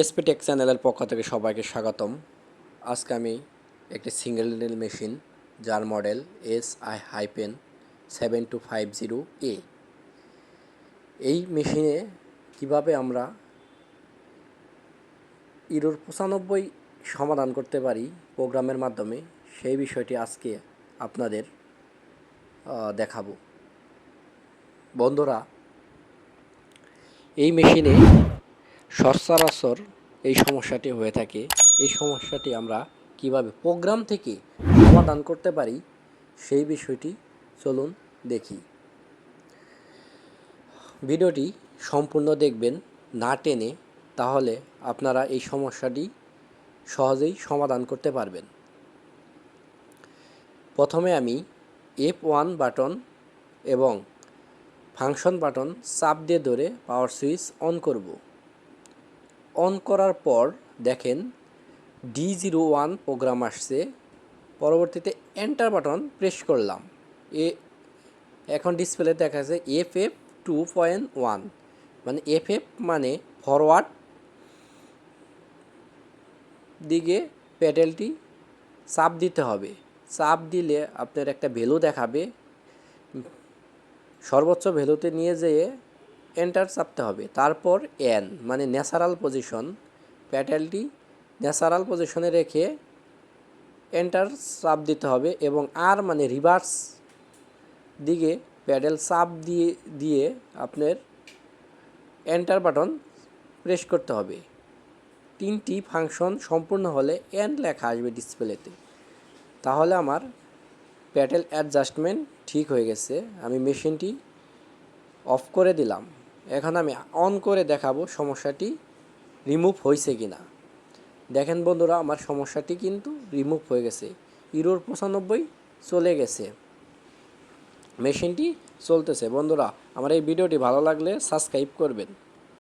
এসপিটেক চ্যানেলের পক্ষ থেকে সবাইকে স্বাগতম। আজকে আমি একটি সিঙ্গেল নীল মেশিন যার model S I hyphen seven two five zero A এই মেশিনে কীভাবে আমরা ইরোর পঁচানব্বই সমাধান করতে পারি প্রোগ্রামের মাধ্যমে, সেই বিষয়টি আজকে আপনাদের দেখাবো। বন্ধুরা, এই মেশিনে সচরাচর এই সমস্যাটি হয়ে থাকে। এই সমস্যাটি আমরা কীভাবে প্রোগ্রাম থেকে সমাধান করতে পারি, সেই বিষয়টি চলুন দেখি। ভিডিওটি সম্পূর্ণ দেখবেন না টেনে, তাহলে আপনারা এই সমস্যাটি সহজেই সমাধান করতে পারবেন। প্রথমে আমি এফ ওয়ান বাটন এবং ফাংশন বাটন চাপ দিয়ে ধরে পাওয়ার সুইচ অন করব। অন করার পর দেখেন ডি জিরো ওয়ান প্রোগ্রাম আসছে। পরবর্তীতে এন্টার বাটন প্রেস করলাম। এ এখন ডিসপ্লে দেখা যাচ্ছে F F two point one মানে এফ এফ মানে ফরওয়ার্ড দিকে প্যাডেলটি চাপ দিতে হবে। চাপ দিলে আপনার একটা ভ্যালু দেখাবে। সর্বোচ্চ ভ্যালুতে নিয়ে যেয়ে এন্টার চাপতে হবে। তারপর এন মানে ন্যাচারাল পজিশন, প্যাটেলটি, ন্যাচারাল পজিশনে রেখে এন্টার চাপ দিতে হবে এবং আর মানে রিভার্স দিকে প্যাডেল চাপ দিয়ে দিয়ে আপনার এন্টার বাটন প্রেস করতে হবে। তিনটি ফাংশন সম্পূর্ণ হলে এন লেখা আসবে ডিসপ্লেতে। তাহলে আমার প্যাটেল অ্যাডজাস্টমেন্ট ঠিক হয়ে গেছে। আমি মেশিনটি অফ করে দিলাম। এখন আমি অন করে দেখাবো সমস্যাটি রিমুভ হয়েছে কি না দেখেন বন্ধুরা, আমার সমস্যাটি কিন্তু রিমুভ হয়ে গেছে। ইরোর পঁচানব্বই চলে গেছে। মেশিনটি চলতেছে। বন্ধুরা, আমার এই ভিডিওটি ভালো লাগলে সাবস্ক্রাইব করবেন।